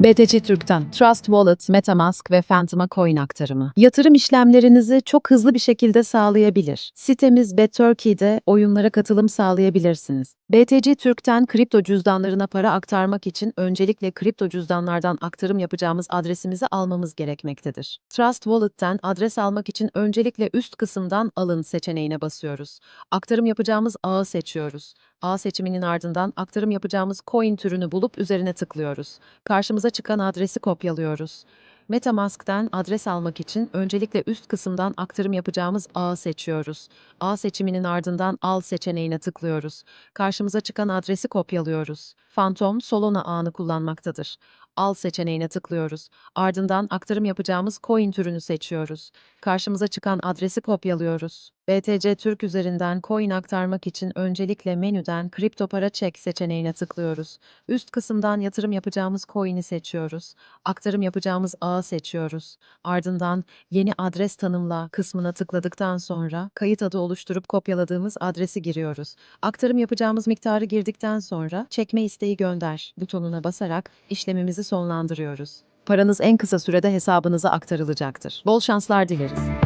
BTC Türk'ten Trust Wallet, Metamask ve Phantom'a coin aktarımı. Yatırım işlemlerinizi çok hızlı bir şekilde sağlayabilir. Sitemiz BetTurkey'de oyunlara katılım sağlayabilirsiniz. BTC Türk'ten kripto cüzdanlarına para aktarmak için öncelikle kripto cüzdanlardan aktarım yapacağımız adresimizi almamız gerekmektedir. Trust Wallet'ten adres almak için öncelikle üst kısımdan alın seçeneğine basıyoruz. Aktarım yapacağımız ağı seçiyoruz. Ağ seçiminin ardından aktarım yapacağımız coin türünü bulup üzerine tıklıyoruz. Karşımıza çıkan adresi kopyalıyoruz. Metamask'ten adres almak için öncelikle üst kısımdan aktarım yapacağımız ağı seçiyoruz. Ağ seçiminin ardından al seçeneğine tıklıyoruz. Karşımıza çıkan adresi kopyalıyoruz. Phantom Solana ağını kullanmaktadır. Al seçeneğine tıklıyoruz. Ardından aktarım yapacağımız coin türünü seçiyoruz. Karşımıza çıkan adresi kopyalıyoruz. BTC Türk üzerinden coin aktarmak için öncelikle menüden kripto para çek seçeneğine tıklıyoruz. Üst kısımdan yatırım yapacağımız coin'i seçiyoruz. Aktarım yapacağımız ağı seçiyoruz. Ardından yeni adres tanımla kısmına tıkladıktan sonra kayıt adı oluşturup kopyaladığımız adresi giriyoruz. Aktarım yapacağımız miktarı girdikten sonra çekme isteği gönder butonuna basarak işlemimizi sonlandırıyoruz. Paranız en kısa sürede hesabınıza aktarılacaktır. Bol şanslar dileriz.